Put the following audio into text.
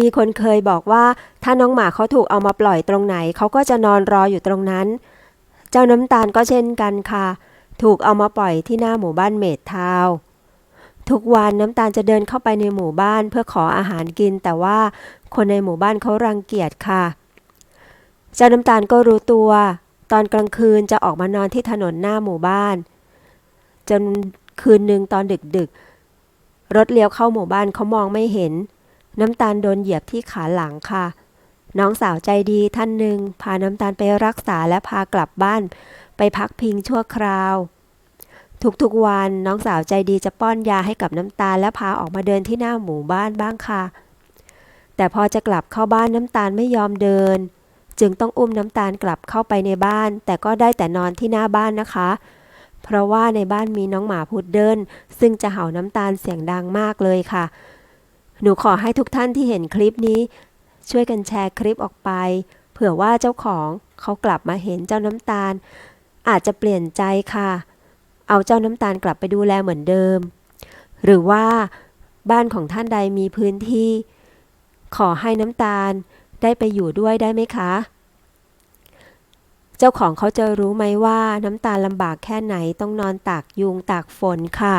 มีคนเคยบอกว่าถ้าน้องหมาเขาถูกเอามาปล่อยตรงไหน เขาก็จะนอนรออยู่ตรงนั้น เจ้าน้ำตาลก็เช่นกันค่ะ ถูกเอามาปล่อยที่หน้าหมู่บ้านเมดทาวทุกวันน้ำตาลจะเดินเข้าไปในหมู่บ้านเพื่อขออาหารกิน แต่ว่าคนในหมู่บ้านเขารังเกียจค่ะ เจ้าน้ำตาลก็รู้ตัว ตอนกลางคืนจะออกมานอนที่ถนนหน้าหมู่บ้าน จนคืนหนึ่งตอนดึกๆรถเลี้ยวเข้าหมู่บ้านเขามองไม่เห็น น้ำตาลโดนเหยียบที่ขาหลังค่ะ น้องสาวใจดีท่านหนึ่งพาน้ำตาลไปรักษาและพากลับบ้าน ไปพักพิงชั่วคราว ทุกๆวันน้องสาวใจดีจะป้อนยาให้กับน้ำตาลและพาออกมาเดินที่หน้าหมู่บ้านบ้างค่ะ แต่พอจะกลับเข้าบ้านน้ำตาลไม่ยอมเดิน จึงต้องอุ้มน้ำตาลกลับเข้าไปในบ้าน แต่ก็ได้แต่นอนที่หน้าบ้านนะคะเพราะว่าในบ้านมีน้องหมาพุดเดิ้ลซึ่งจะเห่าน้ำตาลเสียงดังมากเลยค่ะ หนูขอให้ทุกท่านที่เห็นคลิปนี้ ช่วยกันแชร์คลิปออกไป เผื่อว่าเจ้าของเขากลับมาเห็นเจ้าน้ำตาล อาจจะเปลี่ยนใจค่ะ เอาเจ้าน้ำตาลกลับไปดูแลเหมือนเดิม หรือว่าบ้านของท่านใดมีพื้นที่ ขอให้น้ำตาลได้ไปอยู่ด้วยได้ไหมคะ เจ้าของเขาจะรู้ไหมว่าน้ำตาลลำบากแค่ไหนต้องนอนตากยุงตากฝนค่ะ